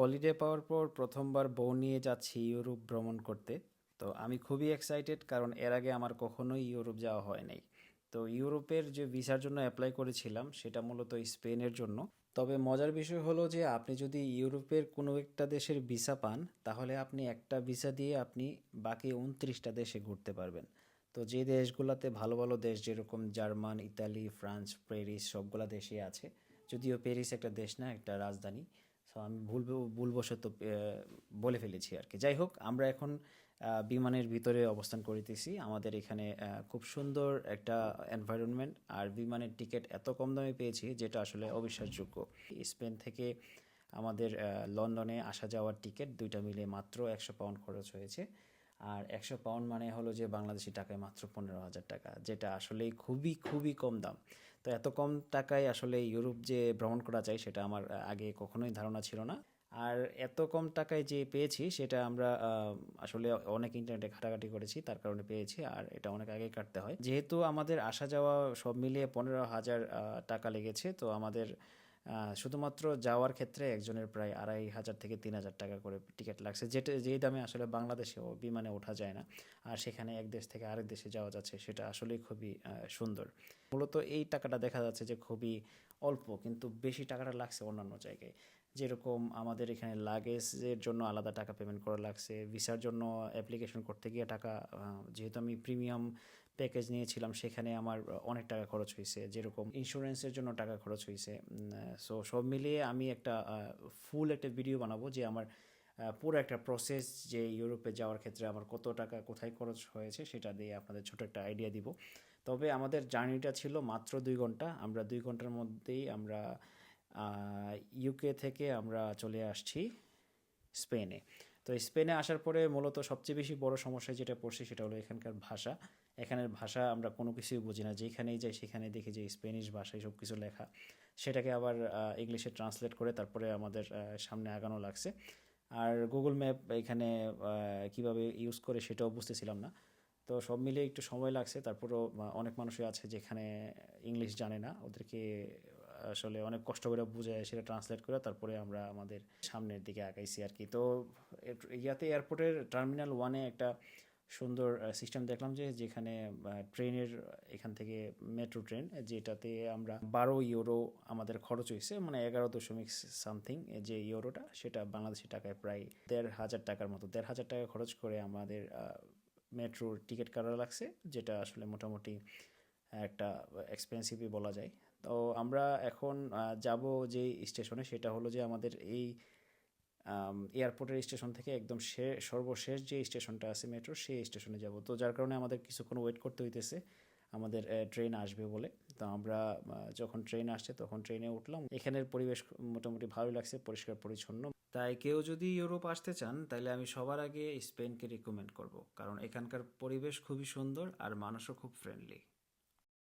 Holiday পাওয়ার পর প্রথমবার বউ নিয়ে যাচ্ছি ইউরোপ ভ্রমণ করতে। তো আমি খুবই এক্সাইটেড কারণ এর আগে আমার কখনোই ইউরোপ যাওয়া হয় নাই। তো ইউরোপের যে ভিসার জন্য অ্যাপ্লাই করেছিলাম সেটা মূলত স্পেনের জন্য। তবে মজার বিষয় হলো যে আপনি যদি ইউরোপের কোনো একটা দেশের ভিসা পান, তাহলে আপনি একটা ভিসা দিয়ে আপনি বাকি উনত্রিশটা দেশে ঘুরতে পারবেন। তো যে দেশগুলোতে ভালো ভালো দেশ যেরকম জার্মান, ইতালি, ফ্রান্স, প্যারিস সবগুলা দেশই আছে। যদিও প্যারিস একটা দেশ না, একটা রাজধানী। সো আমি ভুল ভুলবশত বলে ফেলেছি আর কি যাই হোক, আমরা এখন বিমানের ভিতরে অবস্থান করিতেছি। আমাদের এখানে খুব সুন্দর একটা এনভায়রনমেন্ট আর বিমানের টিকিট এত কম দামে পেয়েছি, যেটা আসলে অবিশ্বাসযোগ্য। স্পেন থেকে আমাদের লন্ডনে আসা যাওয়ার টিকিট দুইটা মিলে মাত্র একশো পাউন্ড খরচ হয়েছে। আর একশো পাউন্ড মানে হলো যে বাংলাদেশি টাকায় মাত্র পনেরো হাজার টাকা, যেটা আসলেই খুবই খুবই কম দাম। তো এত কম টাকায় আসলে ইউরোপ যে ভ্রমণ করা যায়, সেটা আমার আগে কখনোই ধারণা ছিল না। আর এত কম টাকায় যে পেয়েছি, সেটা আমরা আসলে অনেক ইন্টারনেটে ঘাটাঘাটি করেছি, তার কারণে পেয়েছি, আর এটা অনেক আগে কাটতে হয়। যেহেতু আমাদের আসা যাওয়া সব মিলিয়ে পনেরো হাজার টাকা লেগেছে, তো আমাদের শুধুমাত্র যাওয়ার ক্ষেত্রে একজনের প্রায় আড়াই হাজার থেকে তিন হাজার টাকা করে টিকিট লাগছে। যেটা, যেই দামে আসলে বাংলাদেশেও বিমানে ওঠা যায় না, আর সেখানে এক দেশ থেকে আরেক দেশে যাওয়া যাচ্ছে, সেটা আসলেই খুবই সুন্দর। মূলত এই টাকাটা দেখা যাচ্ছে যে খুবই অল্প, কিন্তু বেশি টাকাটা লাগছে অন্যান্য জায়গায়। যেরকম আমাদের এখানে লাগেজের জন্য আলাদা টাকা পেমেন্ট করা লাগছে ভিসার জন্য অ্যাপ্লিকেশন করতে গিয়ে টাকা যেহেতু আমি প্রিমিয়াম প্যাকেজ নিয়েছিলাম, সেখানে আমার অনেক টাকা খরচ হয়েছে। যেরকম ইন্স্যুরেন্সের জন্য টাকা খরচ হয়েছে। সো সব মিলিয়ে আমি একটা ফুল একটা ভিডিও বানাবো যে আমার পুরো একটা প্রসেস যে ইউরোপে যাওয়ার ক্ষেত্রে আমার কত টাকা কোথায় খরচ হয়েছে, সেটা দিয়ে আপনাদের ছোট একটা আইডিয়া দিব। তবে আমাদের জার্নিটা ছিল মাত্র দুই ঘণ্টা। আমরা দুই ঘণ্টার মধ্যেই আমরা ইউকে থেকে আমরা চলে আসছি স্পেনে তো স্পেনে আসার পরে মূলত সবচেয়ে বেশি বড় সমস্যা যেটা পড়ছে সেটা হলো এখানকার ভাষা। এখানের ভাষা আমরা কোনো কিছুই বুঝি না। যেখানেই যাই সেখানে দেখি যে স্পেনিশ ভাষায় সব কিছু লেখা। সেটাকে আবার ইংলিশে ট্রান্সলেট করে তারপরে আমাদের সামনে আগানো লাগছে। আর গুগল ম্যাপ এখানে কীভাবে ইউজ করে সেটাও বুঝতেছিলাম না। তো সব মিলিয়ে একটু সময় লাগছে। তারপরেও অনেক মানুষই আছে যেখানে ইংলিশ জানে না। ওদেরকে আসলে অনেক কষ্ট করে বুঝে সেটা ট্রান্সলেট করে তারপরে আমরা আমাদের সামনের দিকে আগাইছি আর কি। তো ইয়াতে এয়ারপোর্টের টার্মিনাল ওয়ানে একটা সুন্দর সিস্টেম দেখলাম যে যেখানে ট্রেনের, এখান থেকে মেট্রো ট্রেন যেটাতে আমরা বারো ইউরো আমাদের খরচ হয়েছে মানে এগারো দশমিক সামথিং যে ইউরোটা সেটা বাংলাদেশি টাকায় প্রায় দেড় হাজার টাকার মতো, দেড় হাজার টাকা খরচ করে আমাদের মেট্রোর টিকিট কাটা লাগছে, যেটা আসলে মোটামুটি একটা এক্সপেন্সিভই বলা যায়। তো আমরা এখন যাব যে স্টেশনে, সেটা হলো যে আমাদের এই এয়ারপোর্টের স্টেশন থেকে একদম সে, সর্বশেষ যে স্টেশনটা আছে মেট্রো সেই স্টেশনে যাব। তো যার কারণে আমাদের কিছুক্ষণ ওয়েট করতে হইতেছে, আমাদের ট্রেন আসবে বলে। তো আমরা যখন ট্রেন আসছে, তখন ট্রেনে উঠলাম। এখানের পরিবেশ মোটামুটি ভালোই লাগছে, পরিষ্কার, পরিচ্ছন্ন। তাই কেউ যদি ইউরোপ আসতে চান, তাহলে আমি সবার আগে স্পেনকে রিকমেন্ড করব। কারণ এখানকার পরিবেশ খুবই সুন্দর আর মানুষও খুব ফ্রেন্ডলি